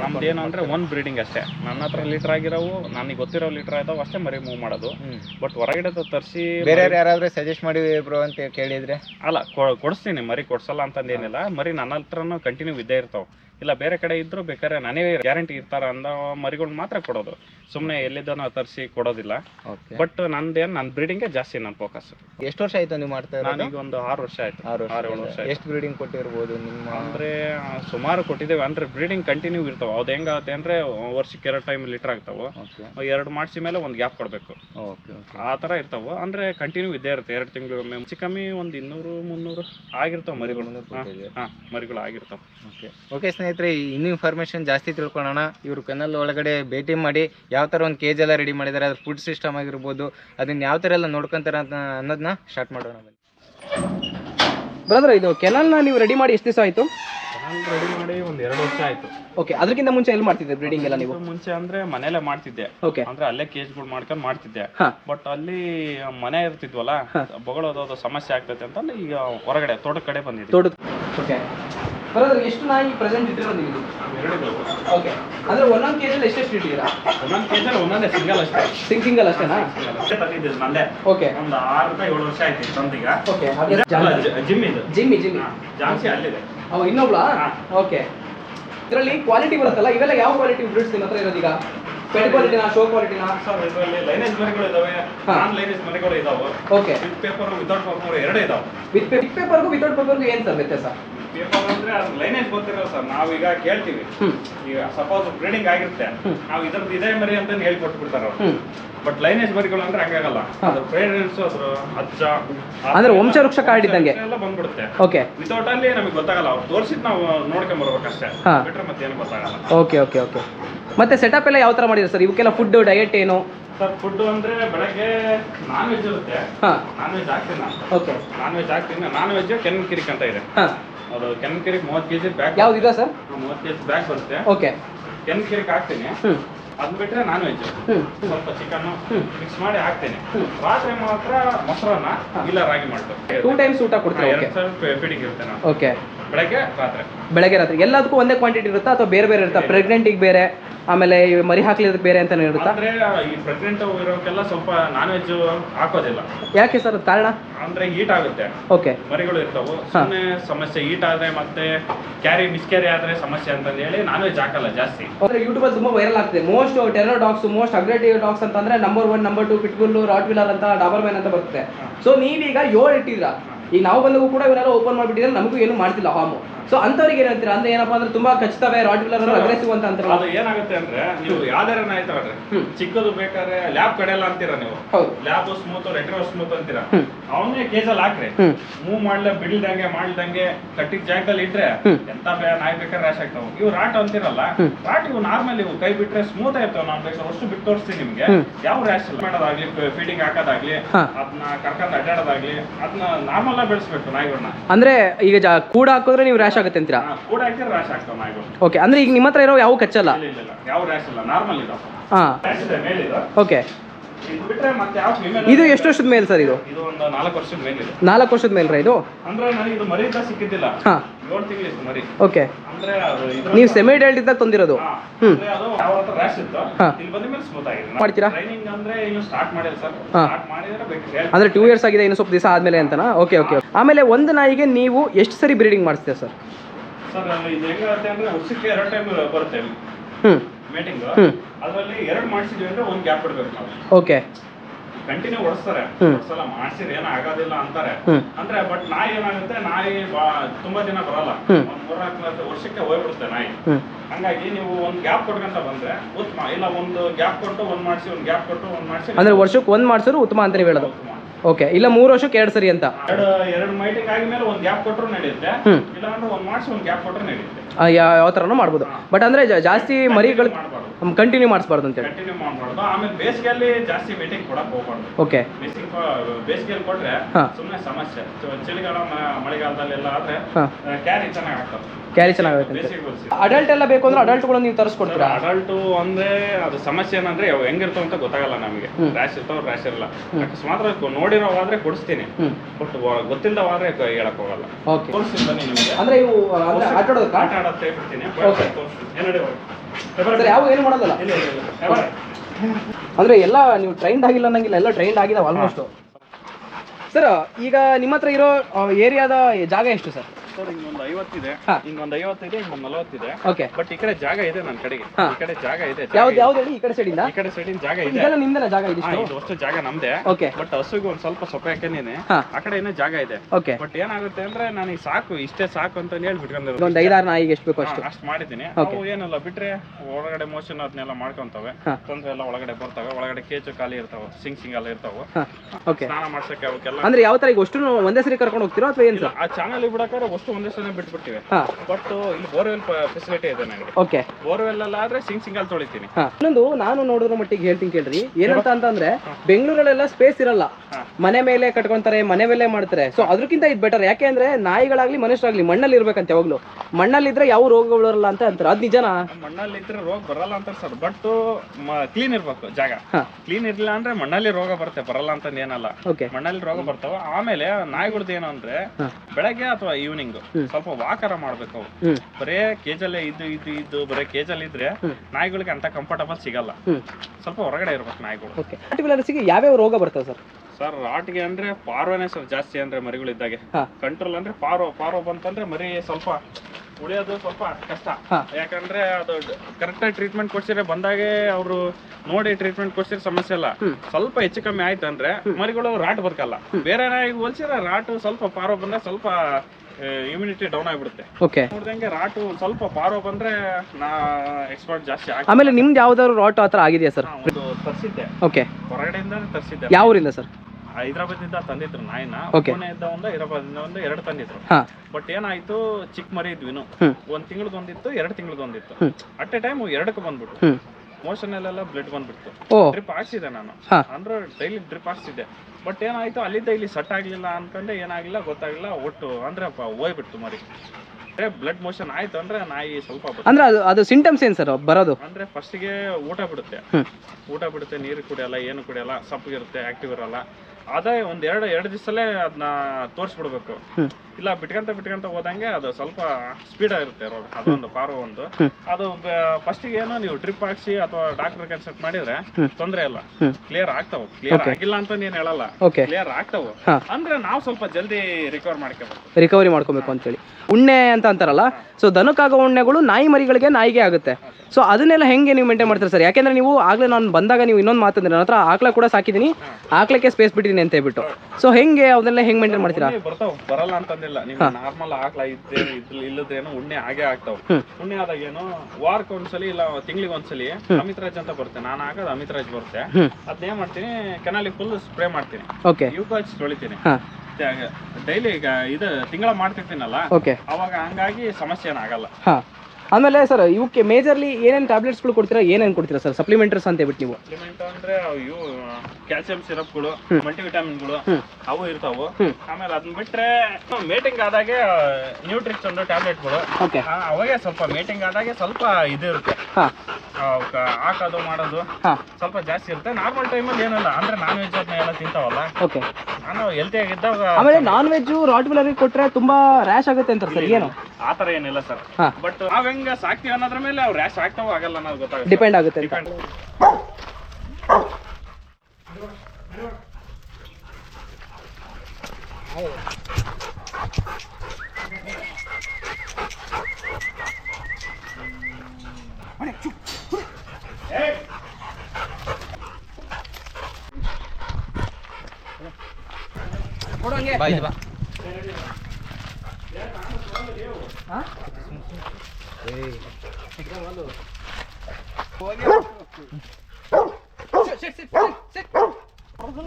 Speaker 2: ನಮ್ದು ಏನು ಅಂದ್ರೆ ಒನ್ ಬ್ರೀಡಿಂಗ್ ಅಷ್ಟೇ. ನನ್ನ ಹತ್ರ ಲೀಟರ್ ಆಗಿರೋವು ನನಗೆ ಗೊತ್ತಿರೋ ಲೀಟರ್ ಇದಾವೆ ಅಷ್ಟೇ ಮರಿ ಮೂವ್ ಮಾಡೋದು. ಬಟ್ ಹೊರಗಡೆ ತರಿಸಿ
Speaker 1: ಬೇರೆ ಯಾರಾದ್ರೂ ಸಜೆಸ್ಟ್ ಮಾಡಿ ಬ್ರೋ ಅಂತ ಕೇಳಿದ್ರೆ?
Speaker 2: ಅಲ್ಲ ಕೊಡಿಸ್ತೀನಿ ಮರಿ ಕೊಡ್ಸಲ್ಲ ಅಂತಂದೇನಿಲ್ಲ. ಮರಿ ನನ್ನ ಹತ್ರನೂ ಕಂಟಿನ್ಯೂ ಇದ್ದೇ ಇರ್ತಾವೆ. ಇಲ್ಲ ಬೇರೆ ಕಡೆ ಇದ್ರು ಬೇಕಾದ್ರೆ ನಾನೇ ಗ್ಯಾರಂಟಿ ಇರ್ತಾರ ಅಂದ ಮರಿಗಳು ಮಾತ್ರ ಕೊಡೋದು. ಸುಮ್ಮನೆ ಎಲ್ಲಿದ್ದಾನೋ ತರಿಸಿ ಕೊಡೋದಿಲ್ಲ.
Speaker 1: ಓಕೆ
Speaker 2: ಬಟ್ ನಂದೇನು ನನ್ನ ಬ್ರೀಡಿಂಗ್ಗೆ ಜಾಸ್ತಿ ನನ್ನ ಫೋಕಸ್
Speaker 1: ಎಷ್ಟು ವರ್ಷ ಆಯ್ತು ನೀವು ಮಾಡ್ತಾ ನನಗೆ
Speaker 2: ನಾನೀಗ ಒಂದು ಆರು ವರ್ಷ ಆಯ್ತು.
Speaker 1: ಆರು
Speaker 2: ಆರು ಏಳು ವರ್ಷ
Speaker 1: ಎಷ್ಟು ಬ್ರೀಡಿಂಗ್ ಕೊಟ್ಟಿರ್ಬೋದು ನಿಮ್ಮ
Speaker 2: ಅಂದ್ರೆ ಸುಮಾರು ಕೊಟ್ಟಿದ್ದೇವೆ. ಅಂದ್ರೆ ಬ್ರೀಡಿಂಗ್ ಕಂಟಿನ್ಯೂ ಇರ್ತಾವ. ಅದು ಹೆಂಗಾಗುತ್ತೆ ಅಂದ್ರೆ ವರ್ಷಕ್ಕೆ ಎರಡು ಟೈಮ್ ಲೀಟರ್ ಆಗ್ತಾವ.
Speaker 1: ಓಕೆ
Speaker 2: ಎರಡು ಮಾಡಿಸಿ ಮೇಲೆ ಒಂದು ಗ್ಯಾಪ್ ಕೊಡಬೇಕು. ಆ ಥರ ಇರ್ತಾವೆ. ಅಂದ್ರೆ ಕಂಟಿನ್ಯೂ ಇದ್ದೇ ಇರುತ್ತೆ. ಎರಡು ತಿಂಗಳಿಗೊಮ್ಮೆ ಹೆಚ್ಚು ಕಮ್ಮಿ ಒಂದು ಇನ್ನೂರು ಮುನ್ನೂರು ಆಗಿರ್ತಾವ ಮರಿಗಳು. ಹಾಂ
Speaker 1: ಕೊಟ್ಟಿದೆ.
Speaker 2: ಹಾಂ ಮರಿಗಳು ಆಗಿರ್ತಾವೆ.
Speaker 1: ಓಕೆ ಓಕೆ ಸ್ನೇಹಿತರೆ ಇನ್ನೂ ಇನ್ಫಾರ್ಮೇಷನ್ ಜಾಸ್ತಿ ತಿಳ್ಕೊಳ್ಳೋಣ. ಇವರು ಕೆನಲ್ ಒಳಗಡೆ ಭೇಟಿ ಮಾಡಿ ಯಾವ ಥರ ಒಂದು ಕೇಜ್ ಎಲ್ಲ ರೆಡಿ ಮಾಡಿದ್ದಾರೆ ಅದ್ರ ಫುಡ್ ಸಿಸ್ಟಮ್ ಆಗಿರ್ಬೋದು ಅದನ್ನ ಯಾವ ಥರ ಎಲ್ಲ ನೋಡ್ಕೊಂತಾರೆ ಅಂತ ಅನ್ನೋದನ್ನ ಸ್ಟಾರ್ಟ್ ಮಾಡೋಣ ಬನ್ನಿ.
Speaker 3: ಬ್ರದರ್ ಇದು ಕೆನಲ್ನ ನೀವು ರೆಡಿ ಮಾಡಿ ಎಷ್ಟು ದಿವಸ ಆಯಿತು?
Speaker 2: ರೆಡಿ ಮಾಡಿ ಒಂದು ಎರಡು ವರ್ಷ ಆಯ್ತು.
Speaker 3: ಓಕೆ ಅದಕ್ಕಿಂತ ಮುಂಚೆ ಎಲ್ಲಿ ಮಾಡ್ತಿದ್ದೆ ಬ್ರೀಡಿಂಗ್ ಎಲ್ಲ ನೀವು?
Speaker 2: ಮುಂಚೆ ಅಂದ್ರೆ ಮನೇಲೆ ಮಾಡ್ತಿದ್ದೆ.
Speaker 3: ಓಕೆ
Speaker 2: ಅಂದ್ರೆ ಅಲ್ಲೇ ಕೇಜ್ಗಳು ಮಾಡ್ಕೊಂಡು ಮಾಡ್ತಿದ್ದೆ. ಬಟ್ ಅಲ್ಲಿ ಮನೆ ಇರ್ತಿದ್ವಲ್ಲ ಬಗಳೋದು ಸಮಸ್ಯೆ ಆಗ್ತೈತೆ ಅಂತ ಈಗ ಹೊರಗಡೆ ತೋಟದ ಕಡೆ ಬಂದಿದ್ದೆ
Speaker 3: ತೋಟದ ಓಕೆ ಬ್ರದರ್ ಎಷ್ಟು ನಾಯಿ ಪ್ರೆಸೆಂಟ್ ಇಟ್ಟಿರೋದು ನೀವು ಓಕೆ ಅಂದ್ರೆ ಒಂದೊಂದು ಕೇಜಲ್ಲಿ ಎಷ್ಟೆಷ್ಟು ಇಟ್ಟಿದ್ದೀರಾ
Speaker 2: ಒಂದೊಂದು ಕೇಜಲ್ಲಿ ಒಂದೊಂದೇ ಸಿಂಗಲ್ ಅಷ್ಟೇ.
Speaker 3: ಸಿಂಗ್ ಸಿಂಗಲ್ ಅಷ್ಟೇನಾ?
Speaker 2: ಅಷ್ಟೇ.
Speaker 3: ಓಕೆ
Speaker 2: ಒಂದು ಆರು ರೂಪಾಯಿ ಏಳು ವರ್ಷ ಆಯ್ತು ತಂದೀಗ.
Speaker 3: ಓಕೆ
Speaker 2: ಜಿಮ್ ಇದು.
Speaker 3: ಜಿಮ್ಮಿ ಜಿಮ್ಮಿ
Speaker 2: ಜಾಸ್ತಿ ಜಾನ್ಸಿ ಅಲ್ಲಿದೆ.
Speaker 3: ಅವ ಇನ್ನೊಬ್ಳಾ? ಓಕೆ ಇದರಲ್ಲಿ ಕ್ವಾಲಿಟಿ ಬರುತ್ತಲ್ಲ ಇವೆಲ್ಲ ಯಾವ ಕ್ವಾಲಿಟಿ ಬ್ರೀಡ್ಸ್ ನಿಮ್ಮ ಹತ್ರ ಇರೋದೀಗ? ಪೆಟ್ ಕ್ವಾಲಿಟಿನಾ ಶೋ ಕ್ವಾಲಿಟಿನಾ
Speaker 2: ಸರ್ ಇದರಲ್ಲಿ ಲೈನೇಜ್ ಮರಿಗಳು ಇದಾವೆ ನಾನ್ ಲೈನೇಜ್ ಮರಿಗಳು ಇದಾವೆ.
Speaker 3: Okay
Speaker 2: with paper without paper ಎರಡೇ ಇದಾವೆ.
Speaker 3: ವಿತ್ ಪೇಪರ್ ವಿತೌಟ್ ಪೇಪರ್ಗೂ ಏನು ಸರ್ ವ್ಯತ್ಯಾಸ?
Speaker 2: ಪೇಪರ್ ಅಂದ್ರೆ ಅದು ಲೈನೇಜ್ ಗೊತ್ತಿರಲ್ಲ ಸರ್ ನಾವೀಗ ಕೇಳ್ತೀವಿ.
Speaker 3: ಹ್ಞೂ
Speaker 2: ಈಗ ಸಪೋಸ್ ಬ್ರೀಡಿಂಗ್ ಆಗಿರುತ್ತೆ. ನಾವು ಇದ್ರದ್ದು ಇದೇ ಮರಿ ಅಂತ ಹೇಳಿ
Speaker 3: ಕೊಟ್ಬಿಡ್ತಾರ
Speaker 2: ಬಟ್ ಲೈನೇಜ್ ಮರಿಗಳು ಅಂದ್ರೆ ಹಂಗಾಗಲ್ಲ. ಅದ್ರ ಪೇರೆಂಟ್ಸ್ ಅದ್ರ ಅಜ್ಜ
Speaker 3: ಅಂದ್ರೆ
Speaker 2: ವಂಶ
Speaker 3: ವೃಕ್ಷ ಕಾರ್ಡ್ ಇದ್ದಂಗೆ.
Speaker 2: ಎಲ್ಲ ಬಂದ್ಬಿಡುತ್ತೆ.
Speaker 3: ಓಕೆ
Speaker 2: ವಿತೌಟ್ ಅಲ್ಲಿ ನಮಗೆ ಗೊತ್ತಾಗಲ್ಲ. ಅವ್ರು ತೋರಿಸಿದ್ ನಾವು ನೋಡ್ಕೊಂಡ್ ಬರ್ಬೇಕಷ್ಟೇ. ಬಿಟ್ರೆ ಮತ್ತೆ ಮತ್ತೇನು ಗೊತ್ತಾಗಲ್ಲ.
Speaker 3: ಓಕೆ ಓಕೆ ಓಕೆ ಮತ್ತೆ ಸೆಟಪ್ ಎಲ್ಲ ಯಾವ ಥರ ಮಾಡಿದ್ರು ಸರ್ ಇವಕ್ಕೆಲ್ಲ ಫುಡ್ ಡಯಟ್ ಏನು?
Speaker 2: ಸರ್ ಫುಡ್ ಅಂದ್ರೆ ಬೆಳಗ್ಗೆ ನಾನ್ ವೆಜ್ ಇರುತ್ತೆ.
Speaker 3: ಹಾಂ.
Speaker 2: ನಾನ್ ವೆಜ್ ಹಾಕ್ತೀನಿ ನಾನು.
Speaker 3: ಓಕೆ.
Speaker 2: ನಾನ್ ವೆಜ್ ಹಾಕ್ತೀನಿ. ನಾನ್ ವೆಜ್ ಕೆನ್ ಕಿರಿಕ್ ಅಂತ ಇದೆ.
Speaker 3: ಹಾಂ.
Speaker 2: ಅದು ಕೆನ್ ಕಿರಿಕ್ ಮೂವತ್ತು ಕೆಜಿ ಬ್ಯಾಗ್
Speaker 3: ಯಾವ್ದಿಲ್ಲ ಸರ್
Speaker 2: ಮೂವತ್ತು ಕೆಜಿ ಬ್ಯಾಗ್ ಬರುತ್ತೆ.
Speaker 3: ಓಕೆ.
Speaker 2: ಕೆನ್ ಕಿರಿಕ್ ಹಾಕ್ತೀನಿ ಅದು ಬಿಟ್ರೆ ನಾನ್ ವೆಜ್ ಸ್ವಲ್ಪ ಚಿಕನ್ ಮಿಕ್ಸ್ ಮಾಡಿ ಹಾಕ್ತೀನಿ. ರಾತ್ರಿ ಮಾತ್ರ ಮೊಸರನ್ನ ಇಲ್ಲ ರಾಗಿ ಮಾಡ್ತೀನಿ
Speaker 3: ಟೂ ಟೈಮ್ಸ್ ಊಟ ಕೊಡ್ತಾರೆ?
Speaker 2: ಎರಡು ಸಲ ಫೀಡಿಂಗ್ ಇರುತ್ತೆ ನಾನು
Speaker 3: ಓಕೆ
Speaker 2: ಬೆಳಗ್ಗೆ ರಾತ್ರಿ.
Speaker 3: ಬೆಳಗ್ಗೆ ರಾತ್ರಿ. ಎಲ್ಲದಕ್ಕೂ ಒಂದೇ ಕ್ವಾಂಟಿಟಿ ಇರುತ್ತಾ ಅಥವಾ ಬೇರೆ ಬೇರೆ ಇರುತ್ತಾ? ಪ್ರೆಗ್ನೆಂಟಿಗೆ ಬೇರೆ. ಆಮೇಲೆ ಈ ಮರಿ ಹಾಕ್ಲಿದ್ದಕ್ಕೆ ಬೇರೆ ಅಂತಾನೆ ಇರುತ್ತಾ?
Speaker 2: ಅಂದ್ರೆ ಈ ಪ್ರೆಗ್ನೆಂಟ್ ಇರೋಕ್ಕೆಲ್ಲ ಸ್ವಲ್ಪ ನಾನ್ ವೆಜ್ ಹಾಕೋದಿಲ್ಲ.
Speaker 3: ಯಾಕೆ ಸರ್ ಕಾರಣ?
Speaker 2: ಅಂದ್ರೆ ಹೀಟ್ ಆಗುತ್ತೆ.
Speaker 3: ಓಕೆ
Speaker 2: ಮರಿಗಳು ಇರ್ತಾವು. ಸುಮ್ಮನೆ ಸಮಸ್ಯೆ ಹೀಟ್ ಆದ್ರೆ ಮತ್ತೆ ಕ್ಯಾರಿ ಮಿಸ್ಕ್ಯಾರಿ ಆದ್ರೆ ಸಮಸ್ಯೆ ಅಂತ ಹೇಳಿ ನಾನ್ ವೆಜ್ ಹಾಕಲ್ಲ ಜಾಸ್ತಿ.
Speaker 3: ಅಂದ್ರೆ ಯೂಟ್ಯೂಬ್ ಅಲ್ಲಿ ತುಂಬಾ ವೈರಲ್ ಆಗ್ತಿದೆ. Most terror dogs most aggressive dogs ಅಂತಂದ್ರೆ number one number two pitbull Rottweiler ಅಂತ ಡಾಬರ್ ಮ್ಯಾನ್ ಅಂತ ಬರುತ್ತೆ ಸೊ ನೀವೀಗ ಏಳು ಇಟ್ಟಿದ್ರ ಈಗ ನಾವು ಬಂದಾಗೂ ಕೂಡ ಇವನ್ನೆಲ್ಲ ಓಪನ್ ಮಾಡ್ಬಿಟ್ಟಿದ್ರೆ ನಮಗೂ ಏನು ಮಾಡ್ತಿಲ್ಲ ಹಾಮು ಸೊ ಅಂತವ್ರಿಗೆ ಏನ್ ಹೇಳ್ತೀರಾ? ಅಂದ್ರೆ ಏನಪ್ಪಾ ಅಂದ್ರೆ ತುಂಬಾ ಖಚಿತವೇ ರಾಡ್ ವಿಲರ್ ಅಗ್ರೆಸಿವ್ ಅಂತ ಅಂತಾರೆ.
Speaker 2: ಅದು ಏನಾಗುತ್ತೆ ಅಂದ್ರೆ ನೀವು ಯಾವ್ದಾರ ನಾಯಿ ಚಿಕ್ಕದು ಬೇಕಾದ್ರೆ ಲ್ಯಾಬ್ ಕಡೆಯಲ್ಲ ಅಂತೀರಾ ನೀವು? ಲ್ಯಾಬ್ ಸ್ಮೂತ್ ರೆಟ್ರೋ ಸ್ಮೂತ್ ಅಂತೀರಾ? ಅವನ್ನೇ ಕೇಸಲ್ಲಿ ಹಾಕ್ರಿ. ಮೂವ್ ಮಾಡ್ಲೆ ಬಿಡ್ದಂಗೆ ಮಾಡ್ದಂಗೆ ಕಟ್ಟಿದ ಜಾಗದಲ್ಲಿ ಇಟ್ರೆ. ಎಂತ ನಾಯಿ ಬೇಕಾದ್ರೆ ರ್ಯಾಶ್ ಆಗ್ತಾವ. ಇವು ರಾಟ್ ಅಂತಿರಲ್ಲ ರಾಟ್ ಇವು ನಾರ್ಮಲ್ ಇವು. ಕೈ ಬಿಟ್ರೆ ಸ್ಮೂತ್ ಆಯ್ತಾವ. ನಾನ್ ಬೇಕಾದ್ರೆ ಅಷ್ಟು ಬಿಟ್ಟು ತೋರಿಸ್ತೀನಿ ನಿಮ್ಗೆ. ಯಾವ ರ್ಯಾಶ್ ಮಾಡೋದಾಗ್ಲಿ ಫೀಡಿಂಗ್ ಹಾಕೋದಾಗ್ಲಿ. ಅದನ್ನ ಕರ್ಕೊಂಡು ಅಡ್ಡಾಡೋದಾಗ್ಲಿ ಅದನ್ನ ನಾರ್ಮಲ್ ಆಗಿ ಬೆಳೆಸ್ಬೇಕು ನಾಯಿಗಳನ್ನ
Speaker 3: ಅಂದ್ರೆ ಈಗ ಕೂಡ ಹಾಕಿದ್ರೆ ನೀವು ರ್ಯಾಶ್ ಆಗುತ್ತೆ ಅಂತೀರಾ?
Speaker 2: ಹಾ, ಕೂಡ ಹಾಕಿದ್ರೆ ರ್ಯಾಶ್ ಆಗ್ತಾವ ನಾಯಿಗಳು
Speaker 3: ಓಕೆ ಅಂದ್ರೆ ಈಗ ನಿಮ್ಮ ಹತ್ರ ಇರೋ ಯಾವ ಕಚ್ಚಲ್ಲ?
Speaker 2: ಇಲ್ಲ ಇಲ್ಲ ಇಲ್ಲ. ಯಾವ ರ್ಯಾಶ್ ಇಲ್ಲ. ನಾರ್ಮಲ್ ಇದಾವ.
Speaker 3: ಹಾ.
Speaker 2: ರ್ಯಾಶ್ ಇದೆ ಮೇಲಿದೆ.
Speaker 3: ಓಕೆ
Speaker 2: ಇದು ಬಿಟ್ರೆ ಮತ್ತೆ ಯಾವ female
Speaker 3: ಇದು ಎಷ್ಟು ವರ್ಷದ ಮೇಲೆ ಸರ್ ಇದು?
Speaker 2: ಇದು ಒಂದು ನಾಲ್ಕು ವರ್ಷದ
Speaker 3: ನಾಲ್ಕು ವರ್ಷದ ಮೇಲ್ರಾ ಇದು?
Speaker 2: ಅಂದ್ರೆ ನನಗೆ ಇದು ಮರಿಯಿಂದ ಸಿಕ್ಕಿದ್ದಿಲ್ಲ.
Speaker 3: ಹಾಂ.
Speaker 2: ಏಳು ತಿಂಗಳಿತ್ತು ಮರಿ.
Speaker 3: ಓಕೆ.
Speaker 2: ಅಂದ್ರೆ ಅದು ಇದ್ರ
Speaker 3: ನೀವು ಸೆಮಿ ಇದ್ದಾಗ ತಂದಿರೋದು.
Speaker 2: ಹಾ,
Speaker 3: ಹ್ಮ್.
Speaker 2: ಅಂದ್ರೆ ಅದು ಯಾವ ರ್ಯಾಶ್ ಇತ್ತು.
Speaker 3: ಹಾ.
Speaker 2: ಇಲ್ಲಿ ಬಂದ ಮೇಲೆ ಸ್ಮೂತ್ ಆಗಿದೆ.
Speaker 3: ಮಾಡ್ತೀರಾ?
Speaker 2: ಟ್ರೈನಿಂಗ್ ಅಂದ್ರೆ ಇನ್ನು ಸ್ಟಾರ್ಟ್ ಮಾಡಿಲ್ಲ ಸರ್.
Speaker 3: ಹಾ.
Speaker 2: ಸ್ಟಾರ್ಟ್ ಮಾಡಿದ್ರೆ ಬೇಕು
Speaker 3: ಅಂದರೆ ಟೂ ಇಯರ್ಸ್ ಆಗಿದೆ ಇನ್ನು ಸ್ವಲ್ಪ ದಿವಸ ಆದ್ಮೇಲೆ ಅಂತನಾ? ಓಕೆ ಓಕೆ ಆಮೇಲೆ ಒಂದು ನಾಯಿಗೆ ನೀವು ಎಷ್ಟು ಸರಿ ಬ್ರೀಡಿಂಗ್ ಮಾಡಿಸ್ತೀರಾ ಸರ್?
Speaker 2: ಸರ್ ಇದು ಹೆಂಗಾಗುತ್ತೆ ಅಂದ್ರೆ ವರ್ಷಕ್ಕೆ ಎರಡು ಟೈಮ್ ಬರುತ್ತೆ.
Speaker 3: ಹ್ಞೂ
Speaker 2: ಮೀಟಿಂಗ್. ಅದರಲ್ಲಿ ಎರಡು ಮಾಡಿಸಿದ್ವಿ ಅಂದ್ರೆ ಒಂದು ಗ್ಯಾಪ್ ಬಿಡಬೇಕು ನಾವು.
Speaker 3: ಓಕೆ
Speaker 2: ಕಂಟಿನ್ಯೂ ಓಡಿಸ್ತಾರೆ. ಸಲ ಮಾಡಿಸಿದ್ರೆ ಏನೋ ಆಗೋದಿಲ್ಲ ಅಂತಾರೆ. ಅಂದ್ರೆ ಬಟ್ ನಾಯಿ ಏನಾಗುತ್ತೆ ನಾಯಿ ತುಂಬಾ ದಿನ ಬರಲ್ಲ. ಒಂದ್ ಮೂರ್ನಾಲ್ಕು ವರ್ಷಕ್ಕೆ ಹೋಗ್ಬಿಡುತ್ತೆ ನಾಯಿ. ಹಂಗಾಗಿ ನೀವು ಒಂದು ಗ್ಯಾಪ್ ಕೊಟ್ಕೊಂತ ಬಂದ್ರೆ ಉತ್ತಮ. ಇಲ್ಲ ಒಂದು ಗ್ಯಾಪ್ ಕೊಟ್ಟು ಒಂದ್ ಮಾಡಿಸಿ ಒಂದು ಗ್ಯಾಪ್ ಕೊಟ್ಟು ಒಂದ್ ಮಾಡಿಸಿ.
Speaker 3: ಅಂದ್ರೆ ವರ್ಷಕ್ಕೆ ಒಂದ್ ಮಾಡಿಸಿದ್ರು ಉತ್ತಮ ಅಂತ ಹೇಳೋದು. ಓಕೆ ಇಲ್ಲ ಮೂರು ವರ್ಷಕ್ಕೆ ಎರಡು ಸರಿ ಅಂತ.
Speaker 2: ಎರಡು ಎರಡು ಮೈಟಿಂಗ್ ಆಗಿದ್ಮೇಲೆ ಒಂದು ಗ್ಯಾಪ್ ಕೊಟ್ಟರು ನಡೆಯುತ್ತೆ.
Speaker 3: ಹ್ಮ್.
Speaker 2: ಇಲ್ಲ ಅಂದ್ರೆ ಒಂದು ಮಾಡಿಸಿ ಒಂದು ಗ್ಯಾಪ್ ಕೊಟ್ಟರು ನಡೆಯುತ್ತೆ.
Speaker 3: ಆ, ಯಾ- ಯಾವ ಥರನೂ ಮಾಡ್ಬೋದು. ಬಟ್ ಅಂದರೆ ಜಾಸ್ತಿ ಮರಿಗಳು
Speaker 2: ಮಾಡಬಾರ್ದು.
Speaker 3: ಕಂಟಿನ್ಯೂ ಮಾಡಿಸ್ಬಾರ್ದು ಅಂತೇಳಿ.
Speaker 2: ಕಂಟಿನ್ಯೂ ಮಾಡಬಾರ್ದು. ಆಮೇಲೆ ಬೇಸಿಗೆಯಲ್ಲಿ ಜಾಸ್ತಿ ಮೀಟಿಂಗ್ ಕೊಡಕ್ ಹೋಗ್ಬಾರ್ದು.
Speaker 3: ಓಕೆ
Speaker 2: ಬೇಸಿಗೆ ಬೇಸಿಗೆಯಲ್ಲಿ ಕೊಟ್ರೆ
Speaker 3: ಹಾ.
Speaker 2: ಸುಮ್ಮನೆ ಸಮಸ್ಯೆ. ಚ- ಚಳಿಗಾಲ ಮ- ಮಳೆಗಾಲದಲ್ಲೆಲ್ಲ ಆದ್ರೆ
Speaker 3: ಹಾಂ.
Speaker 2: ಕ್ಯಾರಿ ಚೆನ್ನಾಗಿ ಆಗ್ತದೆ.
Speaker 3: ಕ್ಯಾರಿ
Speaker 2: ಹೋಲಿಸಿ
Speaker 3: ಅಡಲ್ಟ್ ಎಲ್ಲ ಬೇಕು ಅಂದ್ರೆ ಅಡಲ್ಟ್ಗಳು ನೀವು ತರಿಸ್ಕೊಡ್ತೀರಾ?
Speaker 2: ಅಡಲ್ಟು ಅಂದ್ರೆ ಅದು ಸಮಸ್ಯೆ ಏನಂದ್ರೆ ಹೆಂಗಿರ್ತಾವ ಅಂತ ಗೊತ್ತಾಗಲ್ಲ ನಮಗೆ. ರ್ಯಾಶ್ ಇರ್ತಾವ ರ್ಯಾಶ್ ಇರಲ್ಲ. ಅಕಸ್ಮಾತ್ ನೋಡಿರೋವಾದ್ರೆ ಕೊಡಿಸ್ತೀನಿ. ಬಟ್ ಗೊತ್ತಿಲ್ಲದವಾದ್ರೆ ಹೇಳಕ್ ಹೋಗಲ್ಲ.
Speaker 3: ಅಂದರೆ ಇವು ಆಟ ಆಡೋದಕ್ಕಾ. ಸರ್ ಯಾವ ಏನು ಮಾಡೋದಲ್ಲ? ಅಂದ್ರೆ ಎಲ್ಲ ನೀವು ಟ್ರೈನ್ಡ್ ಆಗಿಲ್ಲ ಅನ್ನಂಗಿಲ್ಲ ಎಲ್ಲ ಟ್ರೈನ್ಡ್ ಆಗಿದಾವೆ ಆಲ್ಮೋಸ್ಟ್ ಸರ್ ಈಗ ನಿಮ್ಮ ಹತ್ರ ಇರೋ ಏರಿಯಾದ ಜಾಗ ಎಷ್ಟು ಸರ್
Speaker 2: ಸರ್ ಇದೆ ಐವತ್ತಿದೆ.
Speaker 3: ಹಾ.
Speaker 2: ಹಿಂಗೊಂದು ಐವತ್ತಿದೆ ಹಿಂಗೊಂದು ನಲವತ್ತಿದೆ.
Speaker 3: ಓಕೆ
Speaker 2: ಬಟ್ ಈ ಕಡೆ ಜಾಗ ಇದೆ ನನ್ನ ಕಡೆಗೆ.
Speaker 3: ಹಾ.
Speaker 2: ಈ ಕಡೆ ಜಾಗ ಇದೆ ಜಾಗ
Speaker 3: ಯಾವ್ದು
Speaker 2: ಇದೆ.
Speaker 3: ಯಾವ್ದು ಹೇಳಿ? ಈ ಕಡೆ ಸೈಡಿಂದ
Speaker 2: ಈ ಕಡೆ ಸೈಡಿನ ಜಾಗ ಇದೆ.
Speaker 3: ಇದೆಲ್ಲ ನಿಮ್ದೇನ ಜಾಗ
Speaker 2: ಹಾ,
Speaker 3: ಇದಿಷ್ಟು?
Speaker 2: ಇದು ಅಷ್ಟು ಜಾಗ ನಮ್ದೆ.
Speaker 3: ಓಕೆ
Speaker 2: ಬಟ್ ಹಸುಗೆ ಒಂದ್ ಸ್ವಲ್ಪ ಸೊಪ್ಪೆ ಹಾಕೇನಿ
Speaker 3: ಹಾ.
Speaker 2: ಆ ಕಡೆ ಏನೋ ಜಾಗ ಇದೆ.
Speaker 3: ಓಕೆ
Speaker 2: ಬಟ್ ಏನಾಗುತ್ತೆ ಅಂದ್ರೆ ನನಗೆ ಸಾಕು ಇಷ್ಟೇ ಸಾಕು ಅಂತ ಹೇಳಿ ಬಿಟ್ಕೊಂಡೆ
Speaker 3: ಒಂದು ಐದಾರು ನಾಯಿಗೆ ಎಷ್ಟು ಬೇಕು ಅಷ್ಟು.
Speaker 2: ಅಷ್ಟು ಮಾಡಿದ್ದೀನಿ. ಅವು ಏನಲ್ಲ ಬಿಟ್ರೆ ಒಳಗಡೆ ಮೋಷನ್ ಅದನ್ನೆಲ್ಲ ಮಾಡ್ಕೊಂತವೆ.
Speaker 3: ಹಾ.
Speaker 2: ತೊಂದ್ರೆ ಎಲ್ಲ ಒಳಗಡೆ ಬರ್ತವೆ. ಒಳಗಡೆ ಕೇಚು ಖಾಲಿ ಇರ್ತಾವ ಸಿಂಗ್ ಸಿಂಗ್ ಎಲ್ಲ ಇರ್ತಾವೆ.
Speaker 3: ಹಾಂ. ಓಕೆ
Speaker 2: ಸ್ನಾನ ಮಾಡ್ಸಕ್ಕೆ ಅವಕ್ಕೆಲ್ಲ.
Speaker 3: ಅಂದ್ರೆ ಯಾವ ತರ ಈಗ ಅಷ್ಟು ಒಂದೇ ಸರಿ ಕರ್ಕೊಂಡು ಹೋಗ್ತಿರೋ ಅಥವಾ ಏನ್ ಸರ್?
Speaker 2: ಆ ಚಾನಲ್ ಬಿಡಕ್ಕಾದ್ರೆ ಅಷ್ಟು ಒಂದೇ ಸಲ ಬಿಟ್ಬಿಟ್ಟಿವೆ
Speaker 3: ಹಾಂ.
Speaker 2: ಬಟ್ ಇಲ್ಲಿ ಬೋರ್ವೆಲ್ ಫೆಸಿಲಿಟಿ ಇದೆ ನನಗೆ.
Speaker 3: ಓಕೆ
Speaker 2: ಬೋರ್ವೆಲ್ ಅಲ್ಲ ಆದ್ರೆ ಸಿಂಗ್ ಸಿಂಗಲ್ ತೊಳಿತೀನಿ.
Speaker 3: ಇನ್ನೊಂದು ನಾನು ನೋಡಿದ್ರ ಮಟ್ಟಿಗೆ ಹೇಳ್ತೀನಿ ಕೇಳ್ರಿ. ಏನಂತ ಅಂತಂದ್ರೆ ಬೆಂಗಳೂರಲ್ಲೆಲ್ಲ ಸ್ಪೇಸ್ ಇರಲ್ಲ. ಮನೆ ಮೇಲೆ ಕಟ್ಕೊಂತಾರೆ ಮನೆ ಮೇಲೆ ಮಾಡ್ತಾರೆ. ಸೊ ಅದಕ್ಕಿಂತ ಇದು ಬೆಟರ್ ಯಾಕೆ ಅಂದ್ರೆ ನಾಯಿಗಳಾಗ್ಲಿ ಮನುಷ್ಯರಾಗ್ಲಿ ಮಣ್ಣಲ್ಲಿ ಇರ್ಬೇಕಂತ ಯಾವಾಗ್ಲೂ. ಮಣ್ಣಲ್ಲಿದ್ರೆ ಯಾವ ರೋಗಗಳು ಬರಲ್ಲ ಅಂತ ಅಂತಾರೆ. ಅದ್ ನಿಜನಾ?
Speaker 2: ಮಣ್ಣಲ್ಲಿ ಇದ್ರೆ ರೋಗ ಬರಲ್ಲ ಅಂತ ಸರ್. ಬಟ್ ಕ್ಲೀನ್ ಇರ್ಬೇಕು ಜಾಗ. ಕ್ಲೀನ್ ಇರ್ಲಿಲ್ಲ ಅಂದ್ರೆ ಮಣ್ಣಲ್ಲಿ ರೋಗ ಬರುತ್ತೆ ಬರಲ್ಲ ಅಂತ ಏನಲ್ಲ
Speaker 3: ಓಕೆ
Speaker 2: ಮಣ್ಣಲ್ಲಿ ರೋಗ ಬರ್ತಾವ. ಆಮೇಲೆ ನಾಯಿಗಳದ್ದು ಏನು ಅಂದ್ರೆ ಬೆಳಗ್ಗೆ ಅಥವಾ ಈವ್ನಿಂಗ್
Speaker 3: ಹ್ಮ್.
Speaker 2: ಸ್ವಲ್ಪ ವಾಕರ ಮಾಡ್ಬೇಕು ಅವು ಬರೇ ಕೇಜಲ್ಲೇ ಇದ್ದು ಇದ್ದು ಇದ್ದು ಬರೇ ಕೇಜಲ್ಲಿ ಇದ್ರೆ ನಾಯಿಗಳಿಗೆ ಅಂತ ಕಂಫರ್ಟಬಲ್ ಸಿಗಲ್ಲ. ಸ್ವಲ್ಪ ಹೊರಗಡೆ ಇರ್ಬೇಕು ನಾಯಿಗಳು.
Speaker 3: ಓಕೆ ಆರ್ಟಿಫಿಲರ್ಸಿಗೆ ಯಾವ್ಯಾವ ರೋಗ ಬರ್ತವೆ ಸರ್?
Speaker 2: ಸರ್ ಆಟಿಗೆ ಅಂದ್ರೆ ಪಾರ್ವನೇ ಸರ್ ಜಾಸ್ತಿ ಅಂದ್ರೆ ಮರಿಗಳಿದ್ದಾಗೆ
Speaker 3: ಇದ್ದಾಗೆ.
Speaker 2: ಕಂಟ್ರೋಲ್ ಅಂದ್ರೆ ಪಾರೋ ಪಾರೋ ಬಂತಂದ್ರೆ ಮರಿ ಸ್ವಲ್ಪ ಉಳಿಯೋದು ಸ್ವಲ್ಪ ಕಷ್ಟ. ಯಾಕಂದ್ರೆ ಅದು ಕರೆಕ್ಟಾಗಿ ಟ್ರೀಟ್ಮೆಂಟ್ ಕೊಡ್ಸಿದ್ರೆ ಬಂದಾಗೆ ಅವರು ನೋಡಿ ಟ್ರೀಟ್ಮೆಂಟ್ ಕೊಡ್ಸಿದ್ರೆ ಸಮಸ್ಯೆ ಇಲ್ಲ. ಸ್ವಲ್ಪ ಹೆಚ್ಚು ಕಮ್ಮಿ ಆಯ್ತು ಅಂದ್ರೆ ಮರಿಗಳು ರಾಟ್ ಬದುಕಲ್ಲ ಬೇರೆ ಹೋಲ್ಸಿದ್ರೆ ರಾಟು ಸ್ವಲ್ಪ ಪಾರೋ ಬಂದ್ರೆ ಸ್ವಲ್ಪ ಇಮ್ಯುನಿಟಿ ಡೌನ್ ಆಗ್ಬಿಡುತ್ತೆ.
Speaker 3: ಓಕೆ
Speaker 2: ನೋಡ್ದಂಗೆ ರಾಟು ಸ್ವಲ್ಪ ಪಾರೋ ಬಂದ್ರೆ ನಾ ಎಕ್ಸ್ಪರ್ಟ್ ಜಾಸ್ತಿ ಆಗಿ
Speaker 3: ಆಮೇಲೆ ನಿಮ್ದು ಯಾವ್ದಾದ್ರು ರಾಟು ಆ ಥರ ಆಗಿದೆಯಾ ಸರ್
Speaker 2: ಇದು ತರಿಸಿದ್ದೆ.
Speaker 3: ಓಕೆ
Speaker 2: ಹೊರಗಡೆಯಿಂದ ತರಿಸಿದ್ದೆ.
Speaker 3: ಯಾವ ಊರಿಂದ ಸರ್
Speaker 2: ಹೈದರಾಬಾದಿಂದ ತಂದಿದ್ರು ನಾಯಿನ. ಪುಣೆಯಿಂದ ಒಂದು ಹೈದರಾಬಾದಿಂದ ಒಂದು ಎರಡು ತಂದಿದ್ರು. ಬಟ್ ಏನಾಯ್ತು ಚಿಕ್ಕ ಮರಿ ಇದ್ವಿನು ಒಂದ್ ತಿಂಗಳದ ಒಂದಿತ್ತು ಎರಡು ತಿಂಗಳದ ಒಂದಿತ್ತು. ಅಟ್ ಎ ಟೈಮ್ ಎರಡಕ್ಕೆ ಬಂದ್ಬಿಟ್ಟು ಮೋಷನ್ ಅಲ್ಲೆಲ್ಲ ಬ್ಲಡ್ ಬಂದ್ಬಿಡ್ತು ಡ್ರಿಪ್ ಹಾಕ್ಸಿದೆ ನಾನು. ಅಂದ್ರೆ ಡೈಲಿ ಡ್ರಿಪ್ ಹಾಕ್ಸಿದ್ದೆ ಬಟ್ ಏನಾಯ್ತು ಅಲ್ಲಿಂದ ಇಲ್ಲಿ ಸಟ್ ಆಗ್ಲಿಲ್ಲ ಅನ್ಕೊಂಡೆ ಏನಾಗಿಲ್ಲ ಗೊತ್ತಾಗಿಲ್ಲ ಒಟ್ಟು ಅಂದ್ರೆ ಹೋಗ್ಬಿಡ್ತು ಹೋಯ್ಬಿಡ್ತು ಮರಿ. ಬ್ಲಡ್ ಮೋಷನ್ ಆಯ್ತು ಅಂದ್ರೆ ನಾಯಿ ಸ್ವಲ್ಪ
Speaker 3: ಅಂದ್ರೆ ಅದು ಅದು ಸಿಂಟಮ್ಸ್ ಏನ್ ಸರ್ ಬರೋದು?
Speaker 2: ಅಂದ್ರೆ ಫಸ್ಟಿಗೆ ಊಟ ಬಿಡುತ್ತೆ. ಊಟ ಬಿಡುತ್ತೆ ನೀರು ಕುಡಿಯಲ್ಲ ಏನು ಕುಡಿಯಲ್ಲ ಸಪ್ಪಗಿರುತ್ತೆ ಆಕ್ಟಿವ್ ಇರಲ್ಲ. ಅದೇ ಒಂದ್ ಎರಡು ಎರಡು ದಿವಸಲ್ಲೇ ಅದನ್ನ ತೋರಿಸ್ಬಿಡ್ಬೇಕು. ಇಲ್ಲ ಬಿಟ್ಕಂತ ಬಿಟ್ಕಂತ ಹೋದಂಗೆ ಅದು ಸ್ವಲ್ಪ ಸ್ಪೀಡ್ ಆಗಿರುತ್ತೆ ರೋಗ. ಅದೊಂದು ಪಾರು ಒಂದು. ಅದು ಫಸ್ಟ್ ಏನೋ ನೀವು ಟ್ರಿಪ್ ಹಾಕ್ಸಿ ಅಥವಾ ಡಾಕ್ಟರ್ ಕನ್ಸಲ್ಟ್ ಮಾಡಿದ್ರೆ
Speaker 3: ತೊಂದ್ರೆ
Speaker 2: ತೊಂದರೆ ಇಲ್ಲ. ಕ್ಲಿಯರ್ ಆಗ್ತಾವ. ಕ್ಲಿಯರ್ ಆಗಿಲ್ಲ ಅಂತ ನೀನ್ ಹೇಳಲ್ಲ. ಕ್ಲಿಯರ್ ಆಗ್ತಾವ. ಅಂದ್ರೆ ನಾವು ಸ್ವಲ್ಪ ಜಲ್ದಿ ರಿಕವರ್ ಮಾಡ್ಕೋಬೇಕು.
Speaker 3: ರಿಕವರಿ ಮಾಡ್ಕೊಬೇಕು ಅಂತೇಳಿ. ಉಣ್ಣೆ ಅಂತ ಅಂತಾರಲ್ಲ? ಸೊ ದನಕ್ಕಾಗೋ ಉಣ್ಣೆಗಳು ನಾಯಿ ಮರಿಗಳಿಗೆ ನಾಯಿಗೆ ಆಗುತ್ತೆ. ಸೊ ಅದನ್ನೆಲ್ಲ ಹೆಂಗೆ ನೀವು ಮೇಂಟೈನ್ ಮಾಡ್ತೀರಾ ಸರ್? ಯಾಕೆಂದ್ರೆ ನೀವು ಆಗಲೇ ನಾನು ಬಂದಾಗ ನೀವು ಇನ್ನೊಂದು ಮಾತಂದ್ರೆ ನನ್ನ ಹತ್ರ ಆಕಳ ಕೂಡ ಸಾಕಿದ್ದೀನಿ. ಆಕಳಕ್ಕೆ ಸ್ಪೇಸ್ ಬಿಟ್ಟಿದ್ದೀನಿ ಅಂತ ಹೇಳ್ಬಿಟ್ಟು. ಸೊ ಹೆಂಗೆ ಅವನ್ನೆಲ್ಲ ಹೆಂಗೆ ಮೇಂಟೈನ್ ಮಾಡ್ತೀರಾ?
Speaker 2: ಬರ್ತಾವ ಬರಲ್ಲ ಅಂತಂದಿಲ್ಲ. ನೀವು ನಾರ್ಮಲ್ ಆಕಳ ಇದ್ದೇ ಇದ್ ಇಲ್ಲದ್ರೇನು ಉಣ್ಣೆ ಆಗೇ ಆಗ್ತಾವ. ಉಣ್ಣೆ ಆದಾಗ ಏನು ವಾರಕ್ಕೆ ಒಂದ್ಸಲಿ ಇಲ್ಲ ತಿಂಗಳಿಗೆ ಒಂದ್ಸಲಿ ಅಮಿತ್ರಾಜ್ ಅಂತ ಬರುತ್ತೆ. ನಾನು ಹಾಕೋದು ಅಮಿತ್ರಾಜ್ ಬರುತ್ತೆ. ಅದನ್ನೇನ್ ಮಾಡ್ತೀನಿ ಕೆನಾಲಿ ಫುಲ್ ಸ್ಪ್ರೇ ಮಾಡ್ತೀನಿ. ತೊಳಿತೀನಿ. ಡೈಲಿ ಈಗ ಇದು ತಿಂಗಳ ಮಾಡ್ತಿರ್ತೀನಲ್ಲ ಅವಾಗ ಹಂಗಾಗಿ ಸಮಸ್ಯೆ ಏನಾಗಲ್ಲ
Speaker 3: ಆಮೇಲೆ ಸರ್ ಇವಕ್ಕೆ ಮೇಜರ್ಲಿ ಏನೇನು ಟ್ಯಾಬ್ಲೆಟ್ಸ್ಗಳು ಕೊಡ್ತೀರಾ ಏನೇನು ಕೊಡ್ತೀರಾ ಸರ್? ಸಪ್ಲಿಮೆಂಟರ್ಸ್ ಅಂತ ಹೇಳ್ಬಿಟ್ಟು ನೀವು.
Speaker 2: ಸಪ್ಲಿಮೆಂಟ್ ಅಂದ್ರೆ ಇವು ಕ್ಯಾಲ್ಸಿಯಂ ಸಿರಪ್ಗಳು ಮಲ್ಟಿವಿಟಮಿನ್ಗಳು ಅವು ಇರ್ತಾವು. ಆಮೇಲೆ ಅದನ್ನ ಬಿಟ್ರೆ ಮೇಟಿಂಗ್ ಆದಾಗೆ ನ್ಯೂಟ್ರಿಕ್ಸ್ ಒಂದು ಟ್ಯಾಬ್ಲೆಟ್ಗಳು
Speaker 3: ಓಕೆ
Speaker 2: ಅವಾಗೆ ಸ್ವಲ್ಪ ಮೇಟಿಂಗ್ ಆದಾಗೆ ಸ್ವಲ್ಪ ಇದು ಇರುತ್ತೆ.
Speaker 3: ಹಾಂ.
Speaker 2: ಅವಕ್ಕ ಹಾಕೋದು ಮಾಡೋದು ಸ್ವಲ್ಪ ಜಾಸ್ತಿ ಇರುತ್ತೆ. ನಾರ್ಮಲ್ ಟೈಮಲ್ಲಿ ಏನಲ್ಲ ಅಂದ್ರೆ ನಾನ್ ವೆಜ್ ಅದನ್ನ ಎಲ್ಲ ತಿಂತಾವಲ್ಲ.
Speaker 3: ಓಕೆ
Speaker 2: ನಾನು ಹೆಲ್ತಿ ಆಗಿದ್ದಾಗ
Speaker 3: ಆಮೇಲೆ ನಾನ್ ವೆಜ್ ರಾಟ್ ಕೊಟ್ರೆ ತುಂಬಾ ತುಂಬ ರ್ಯಾಶ್ ಆಗುತ್ತೆ ಅಂತ ಸರ್ ಏನು?
Speaker 2: ಆ ತರ ಏನಿಲ್ಲ ಸರ್.
Speaker 3: ಹಾಂ.
Speaker 2: ಬಟ್ ನಾವ್ ಹೆಂಗ ಸಾಕ್ತಿವಿ ಅನ್ನೋದ್ರ ಮೇಲೆ ಅವ್ರು ರ್ಯಾಶ್ ಸಾಕ್ತಾವ ಆಗಲ್ಲ ಅನ್ನೋದು ಗೊತ್ತಾಗುತ್ತೆ.
Speaker 3: ಡಿಪೆಂಡ್ ಆಗುತ್ತೆ ಅಂತ.
Speaker 2: ಡಿಪೆಂಡ್
Speaker 1: ಬಾ ಇಲ್ಲಿ ಬಾ
Speaker 3: ಹಾಂ